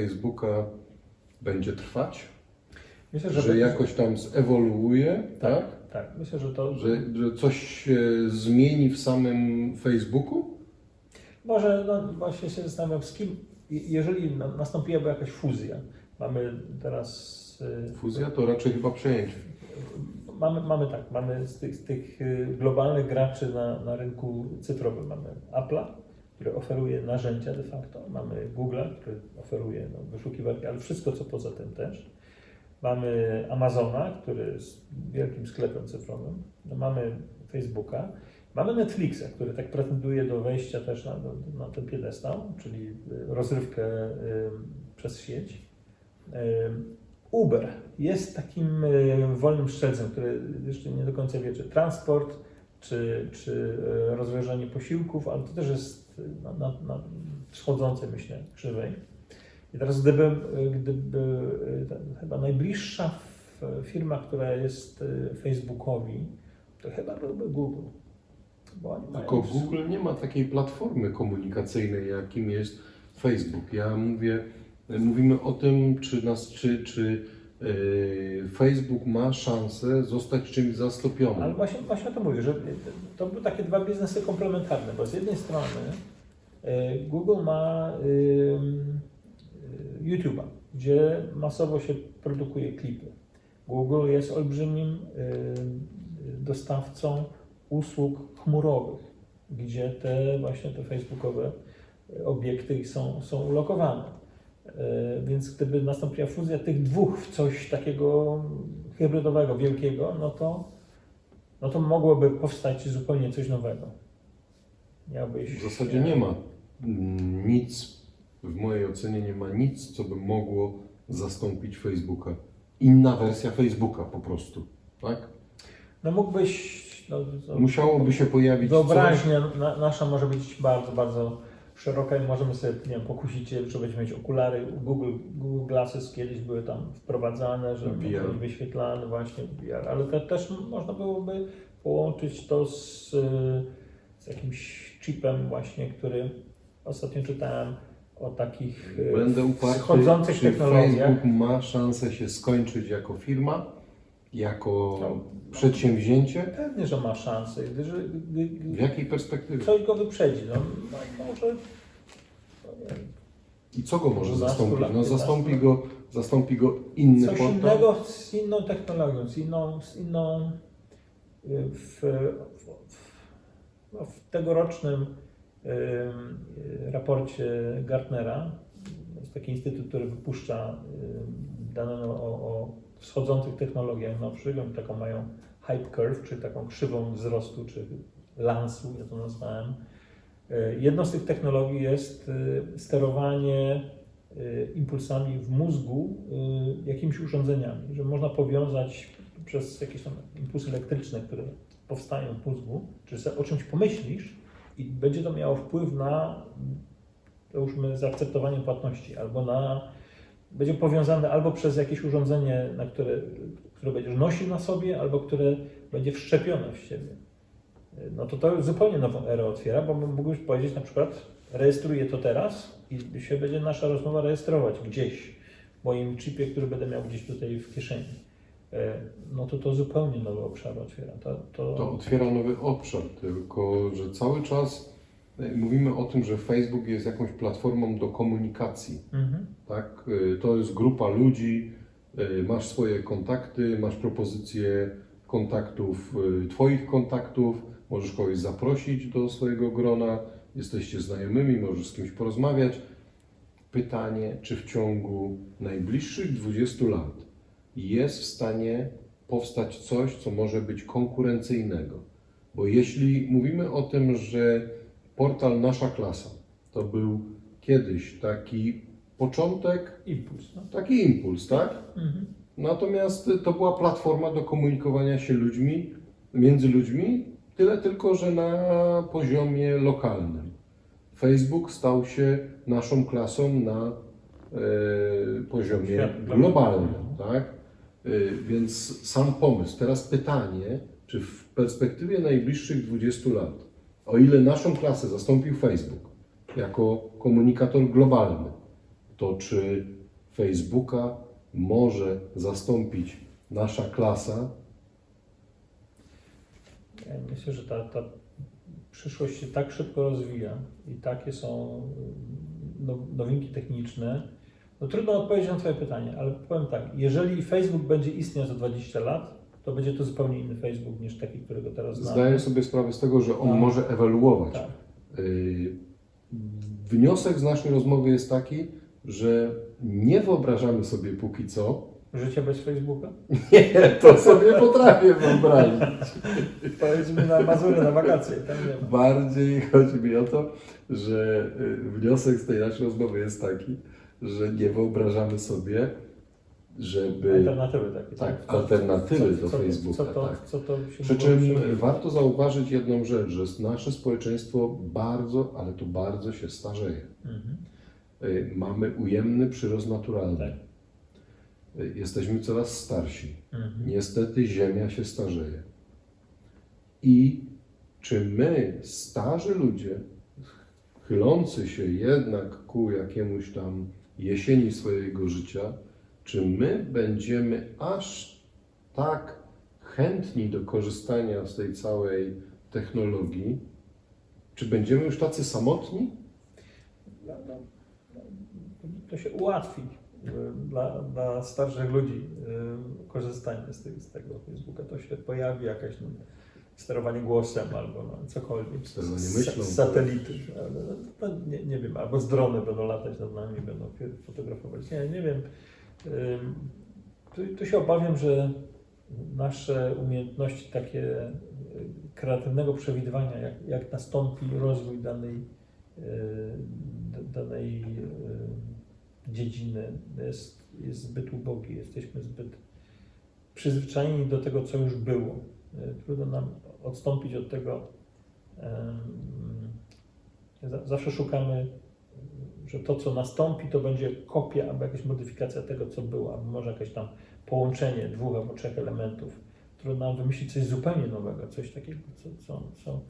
Facebooka będzie trwać? Myślę, Że, jakoś tam zewoluuje, tak? Tak, myślę, że to. Że, że coś się zmieni w samym Facebooku? Może no, właśnie się zastanawiam, z kim, jeżeli na- nastąpiłaby jakaś fuzja. Mamy teraz. y, Fuzja to raczej chyba przejęcie. Mamy, mamy tak, mamy z tych, z tych y, globalnych graczy na, na rynku cyfrowym. Mamy Apple'a, który oferuje narzędzia de facto. Mamy Google'a, który oferuje no, wyszukiwarki, ale wszystko co poza tym też. Mamy Amazona, który jest wielkim sklepem cyfrowym. No, mamy Facebooka. Mamy Netflixa, który tak pretenduje do wejścia też na, na, na ten piedestał, czyli y, rozrywkę y, przez sieć. Y, Uber jest takim y, wolnym strzelcem, który jeszcze nie do końca wie, czy transport, czy, czy y, rozwiążenie posiłków, ale to też jest na, na, na schodzącej, myślę, krzywej. I teraz gdyby, y, gdyby ta, chyba najbliższa firma, która jest Facebookowi, to chyba byłby Google. Tylko Google nie ma takiej platformy komunikacyjnej, jakim jest Facebook. Ja mówię, mówimy o tym, czy, nas, czy, czy Facebook ma szansę zostać czymś zastąpionym. Ale właśnie, właśnie o to mówię, że to były takie dwa biznesy komplementarne, bo z jednej strony y, Google ma y, y, YouTube'a, gdzie masowo się produkuje klipy. Google jest olbrzymim y, y, dostawcą usług chmurowych, gdzie te właśnie te facebookowe obiekty są, są ulokowane. Y, Więc gdyby nastąpiła fuzja tych dwóch w coś takiego hybrydowego, wielkiego, no to, no to mogłoby powstać zupełnie coś nowego. Miałbyś, W zasadzie nie ma mm, nic, w mojej ocenie nie ma nic, co by mogło zastąpić Facebooka. Inna wersja Facebooka po prostu, tak? No mógłbyś. No, Musiałoby się pojawić coś, Wyobraźnia na, nasza może być bardzo, bardzo szeroka i możemy sobie nie wiem, pokusić się, czy będziemy mieć okulary. Google, Google Glasses kiedyś były tam wprowadzane, że mogły być wyświetlane właśnie VR, ale te, też można byłoby połączyć to z, z jakimś chipem właśnie, który ostatnio czytałem o takich y, Będę uparty, wschodzących czy technologiach. Facebook ma szansę się skończyć jako firma, jako No. przedsięwzięcie? Pewnie, że ma szansę, gdyż gdy, W gdy jakiej perspektywie? coś go wyprzedzi. No, no może. No. I co go może Może za zastąpić? 100 lat, No 15 zastąpi go, zastąpi go inny Coś portal. innego z inną technologią, z inną, z inną y, w, w, no, w tegorocznym y, raporcie Gartnera, jest taki instytut, który wypuszcza y, dane o, o wschodzących technologiach nowszych, oni taką mają hype curve, czyli taką krzywą wzrostu, czy lansu, ja to nazwałem. Y, Jedną z tych technologii jest y, sterowanie y, impulsami w mózgu jakimiś urządzeniami, że można powiązać przez jakieś tam impulsy elektryczne, które powstają w mózgu, czy o czymś pomyślisz i będzie to miało wpływ na załóżmy zaakceptowanie płatności, albo na będzie powiązane albo przez jakieś urządzenie, na które, które będziesz nosił na sobie, albo które będzie wszczepione w siebie. No to to zupełnie nową erę otwiera, bo mógłbyś powiedzieć na przykład, rejestruję to teraz i się będzie nasza rozmowa rejestrować gdzieś w moim chipie, który będę miał gdzieś tutaj w kieszeni. E, No to to zupełnie nowy obszar otwiera. To, to, To otwiera nowy obszar, tylko że cały czas mówimy o tym, że Facebook jest jakąś platformą do komunikacji. Mhm. Tak? Y, To jest grupa ludzi, y, masz swoje kontakty, masz propozycje kontaktów, y, Twoich kontaktów, możesz kogoś zaprosić do swojego grona, jesteście znajomymi, możesz z kimś porozmawiać. Pytanie, czy w ciągu najbliższych 20 lat jest w stanie powstać coś, co może być konkurencyjnego? Bo jeśli mówimy o tym, że portal Nasza Klasa to był kiedyś taki początek Impuls. No. Taki impuls, tak? Mhm. Natomiast to była platforma do komunikowania się ludźmi, między ludźmi, tyle tylko, że na poziomie lokalnym. Facebook stał się naszą klasą na e, poziomie globalnym, tak? E, więc sam pomysł. Teraz pytanie, czy w perspektywie najbliższych 20 lat, o ile naszą klasę zastąpił Facebook jako komunikator globalny, to czy Facebooka może zastąpić nasza klasa? Ja myślę, że ta, ta przyszłość się tak szybko rozwija i takie są no, nowinki techniczne. No trudno odpowiedzieć na Twoje pytanie, ale powiem tak, jeżeli Facebook będzie istniał za 20 lat, to będzie to zupełnie inny Facebook niż taki, którego teraz znamy. Zdaję sobie sprawę z tego, że on Tak. może ewoluować. Tak. Y, Wniosek z naszej rozmowy jest taki, że nie wyobrażamy sobie póki co. Życie bez Facebooka? Nie, to sobie potrafię wyobrazić. Powiedzmy na Mazury, na wakacje, tam nie ma. Bardziej chodzi mi o to, że y, wniosek z tej naszej rozmowy jest taki, że nie wyobrażamy sobie, żeby. Alternatywy takie. Tak, Co- alternatywy co- do co- Facebooka, Co to, tak. co to się Przy czym warto zauważyć jedną rzecz, że nasze społeczeństwo bardzo, ale to bardzo się starzeje. Mhm. Y, Mamy ujemny przyrost naturalny. Tak. Y, Jesteśmy coraz starsi. Mhm. Niestety Ziemia się starzeje. I czy my, starzy ludzie, chylący się jednak ku jakiemuś tam jesieni swojego życia, czy my będziemy aż tak chętni do korzystania z tej całej technologii? Czy będziemy już tacy samotni? No, no, no, to się ułatwi y, dla, dla starszych ludzi y, korzystanie z, tej, z tego Facebooka. To się pojawi jakaś no, sterowanie głosem albo no, cokolwiek. Sterowanie Z- myślą. Z satelity. Ale, no, nie, nie wiem, albo z drony będą latać nad nami, będą fotografować. Nie, nie wiem. Tu, tu się obawiam, że nasze umiejętności takie y, kreatywnego przewidywania, jak, jak nastąpi rozwój danej, y, danej y, dziedziny, jest, jest zbyt ubogi. Jesteśmy zbyt przyzwyczajeni do tego, co już było. Trudno nam odstąpić od tego. Zawsze szukamy, że to, co nastąpi, to będzie kopia albo jakaś modyfikacja tego, co było, albo może jakieś tam połączenie dwóch albo trzech elementów. Trudno nam wymyślić coś zupełnie nowego, coś takiego, co, co, co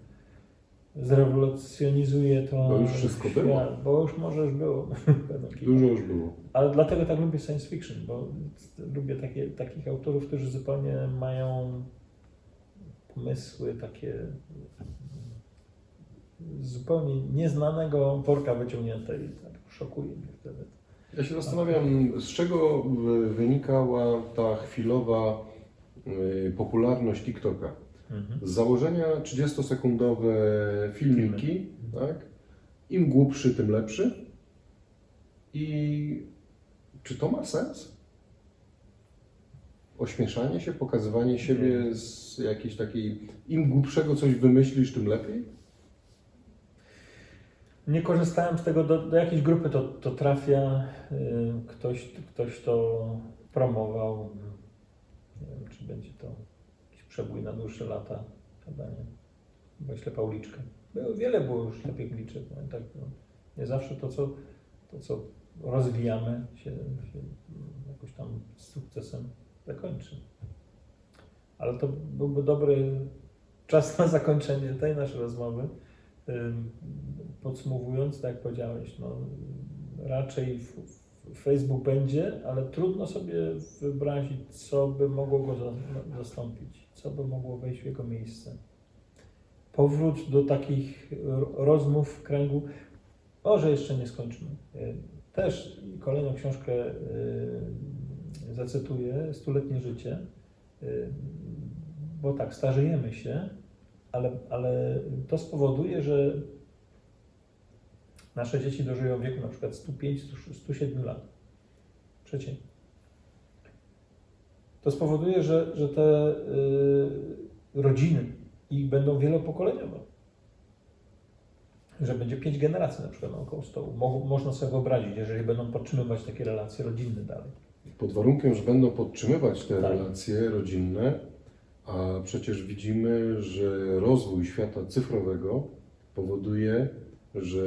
zrewolucjonizuje to. Bo już wszystko świat, było. Bo już może już było. Dużo już było. Ale dlatego tak lubię science fiction, bo lubię takie, takich autorów, którzy zupełnie mają pomysły takie zupełnie nieznanego worka wyciągnięte i tak szokuje mnie wtedy. Ja się zastanawiam, z czego wynikała ta chwilowa y, popularność TikToka. Z założenia 30-sekundowe filmiki, tak? Im głupszy, tym lepszy. I czy to ma sens? Ośmieszanie się, pokazywanie siebie z jakiejś takiej. Im głupszego coś wymyślisz, tym lepiej? Nie korzystałem z tego, do, do jakiejś grupy to, to trafia, y, ktoś, ktoś to promował. Nie wiem, czy będzie to jakiś przebój na dłuższe lata, chyba nie. Chyba ślepa uliczka. Było, wiele było już ślepych uliczek, tak, no. Nie zawsze to co, to, co rozwijamy, się, się jakoś tam z sukcesem zakończy. Ale to byłby dobry czas na zakończenie tej naszej rozmowy. Podsumowując, tak jak powiedziałeś, no, raczej Facebook będzie, ale trudno sobie wyobrazić, co by mogło go za- zastąpić, co by mogło wejść w jego miejsce. Powrót do takich rozmów w kręgu, może jeszcze nie skończmy. Y, Też kolejną książkę zacytuję, Stuletnie życie, bo tak, starzejemy się, ale, ale to spowoduje, że nasze dzieci dożyją wieku na przykład 105, 107 lat. Przeciętnie. To spowoduje, że, że te y, rodziny ich będą wielopokoleniowe. Że będzie pięć generacji na przykład naokoło stołu. Mo, można sobie wyobrazić, jeżeli będą podtrzymywać takie relacje rodzinne dalej. Pod warunkiem, że będą podtrzymywać te Tak. relacje rodzinne, a przecież widzimy, że rozwój świata cyfrowego powoduje, że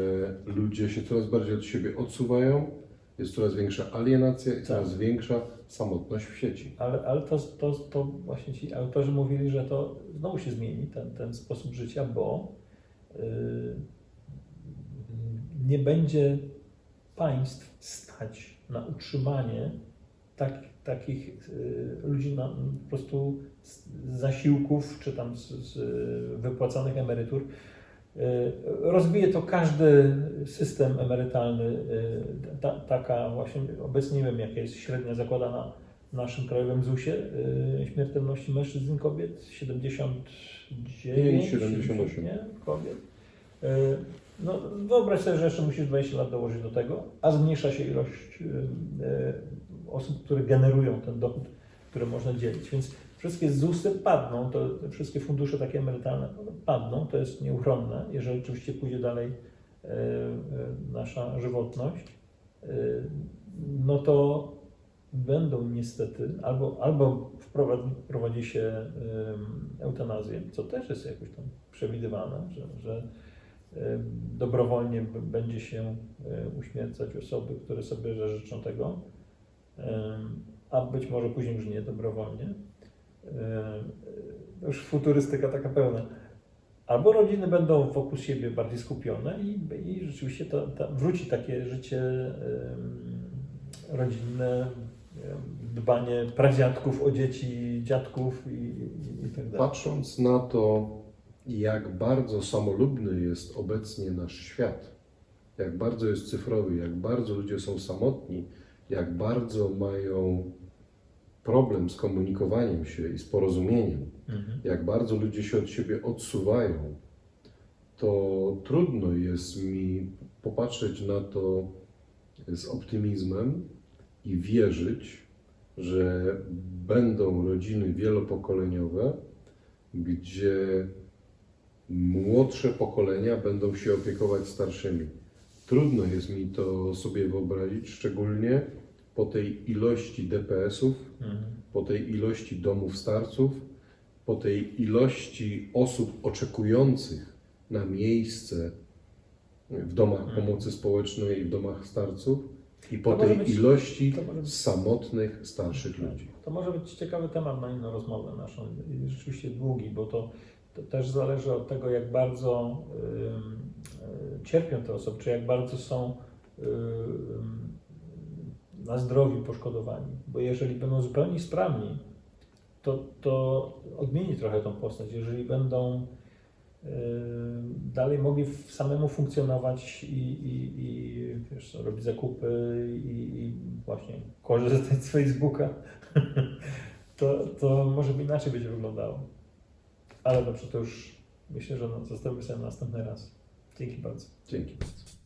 ludzie się coraz bardziej od siebie odsuwają, jest coraz większa alienacja i coraz większa samotność w sieci. Ale, ale to, to, to właśnie ci autorzy mówili, że to znowu się zmieni, ten, ten sposób życia, bo yy, nie będzie państw stać na utrzymanie tak, takich y, ludzi na, po prostu z zasiłków czy tam z, z wypłacanych emerytur. Y, Rozbije to każdy system emerytalny. y, Ta, taka właśnie, obecnie nie wiem jaka jest średnia zakładana w naszym krajowym ZUS-ie śmiertelności mężczyzn i kobiet 79, 78. nie? kobiet. No, wyobraź sobie, że jeszcze musisz 20 lat dołożyć do tego, a zmniejsza się ilość osób, które generują ten dochód, który można dzielić. Więc wszystkie ZUSy padną, to wszystkie fundusze takie emerytalne padną, to jest nieuchronne, jeżeli oczywiście pójdzie dalej y, y, nasza żywotność, y, no to będą niestety, albo, albo wprowadzi, wprowadzi się eutanazję, co też jest jakoś tam przewidywane, że, że dobrowolnie będzie się uśmiercać osoby, które sobie życzą tego, a być może później już nie dobrowolnie. Już futurystyka taka pełna. Albo rodziny będą wokół siebie bardziej skupione i, i rzeczywiście to, to wróci takie życie rodzinne, dbanie pradziadków o dzieci, dziadków i, i, i tak dalej. Patrząc na to, jak bardzo samolubny jest obecnie nasz świat, jak bardzo jest cyfrowy, jak bardzo ludzie są samotni, jak bardzo mają problem z komunikowaniem się i z porozumieniem, Mhm. jak bardzo ludzie się od siebie odsuwają, to trudno jest mi popatrzeć na to z optymizmem i wierzyć, że będą rodziny wielopokoleniowe, gdzie młodsze pokolenia będą się opiekować starszymi. Trudno jest mi to sobie wyobrazić, szczególnie po tej ilości DPS-ów, Mhm. po tej ilości domów starców, po tej ilości osób oczekujących na miejsce w domach Mhm. pomocy społecznej i w domach starców i po tej być- ilości być- samotnych starszych ludzi. To może być ciekawy temat na inną rozmowę naszą rzeczywiście długi, bo to, to też zależy od tego, jak bardzo y, cierpią te osoby, czy jak bardzo są ym, na zdrowiu poszkodowani. Bo jeżeli będą zupełnie sprawni, to, to odmieni trochę tą postać. Jeżeli będą y, dalej mogli samemu funkcjonować i, i, i wiesz, robić zakupy i, i właśnie korzystać z Facebooka, to, to może by inaczej będzie wyglądało. Ale dobrze, to już myślę, że no, zostawimy sobie na następny raz. Dzięki bardzo. Dzięki bardzo.